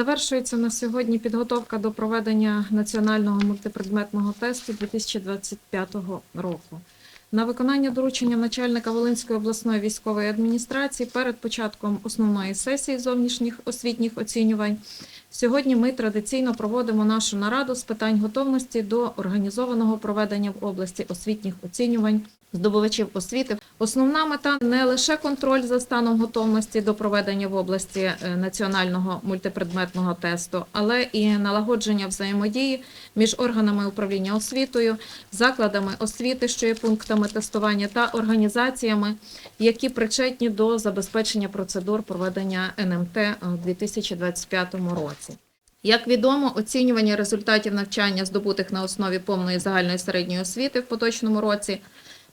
Завершується на сьогодні підготовка до проведення національного мультипредметного тесту 2025 року. На виконання доручення начальника Волинської обласної військової адміністрації перед початком основної сесії зовнішніх освітніх оцінювань сьогодні ми традиційно проводимо нашу нараду з питань готовності до організованого проведення в області освітніх оцінювань здобувачів освіти. Основна мета не лише контроль за станом готовності до проведення в області е, національного мультипредметного тесту, але і налагодження взаємодії між органами управління освітою, закладами освіти, що є пунктами тестування, та організаціями, які причетні до забезпечення процедур проведення НМТ у 2025 році. Як відомо, оцінювання результатів навчання, здобутих на основі повної загальної середньої освіти в поточному році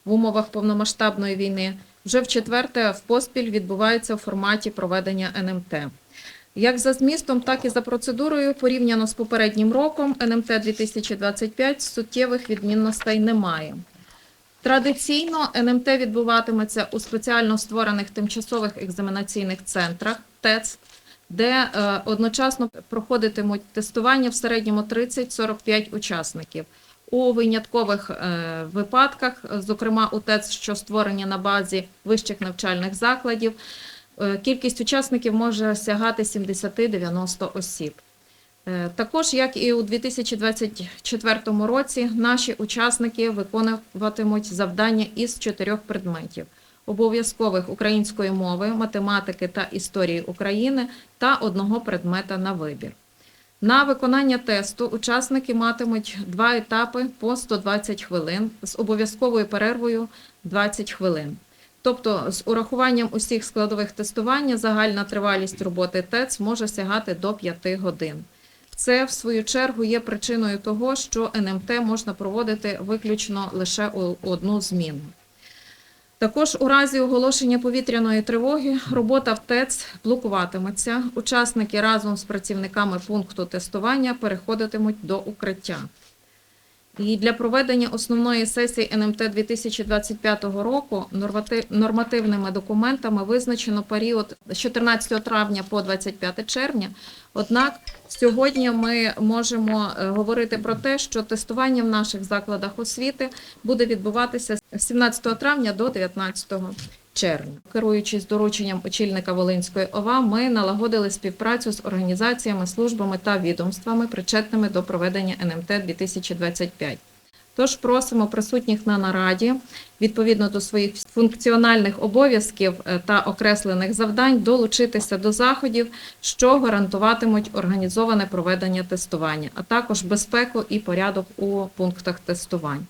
в умовах повномасштабної війни, вже в четверте в поспіль відбувається в форматі проведення НМТ. Як за змістом, так і за процедурою, порівняно з попереднім роком, НМТ 2025 суттєвих відмінностей немає. Традиційно НМТ відбуватиметься у спеціально створених тимчасових екзаменаційних центрах ТЕЦ, де е, одночасно проходитимуть тестування в середньому 30-45 учасників. У виняткових е, випадках, зокрема у ТЕЦ, що створені на базі вищих навчальних закладів, е, кількість учасників може сягати 70-90 осіб. Е, Також, як і у 2024 році, наші учасники виконуватимуть завдання із чотирьох предметів: обов'язкових української мови, математики та історії України та одного предмета на вибір. На виконання тесту учасники матимуть два етапи по 120 хвилин з обов'язковою перервою 20 хвилин. Тобто, з урахуванням усіх складових тестування загальна тривалість роботи ТЕЦ може сягати до 5 годин. Це, в свою чергу, є причиною того, що НМТ можна проводити виключно лише одну зміну. Також у разі оголошення повітряної тривоги робота в ТЕЦ блокуватиметься. Учасники разом з працівниками пункту тестування переходитимуть до укриття. І для проведення основної сесії НМТ 2025 року нормативними документами визначено період з 14 травня по 25 червня. Однак сьогодні ми можемо е, говорити про те, що тестування в наших закладах освіти буде відбуватися з 17 травня до 19 червня. Керуючись дорученням очільника Волинської ОВА, ми налагодили співпрацю з організаціями, службами та відомствами, причетними до проведення НМТ 2025. Тож просимо присутніх на нараді відповідно до своїх функціональних обов'язків е, та окреслених завдань долучитися до заходів, що гарантуватимуть організоване проведення тестування, а також безпеку і порядок у пунктах тестувань.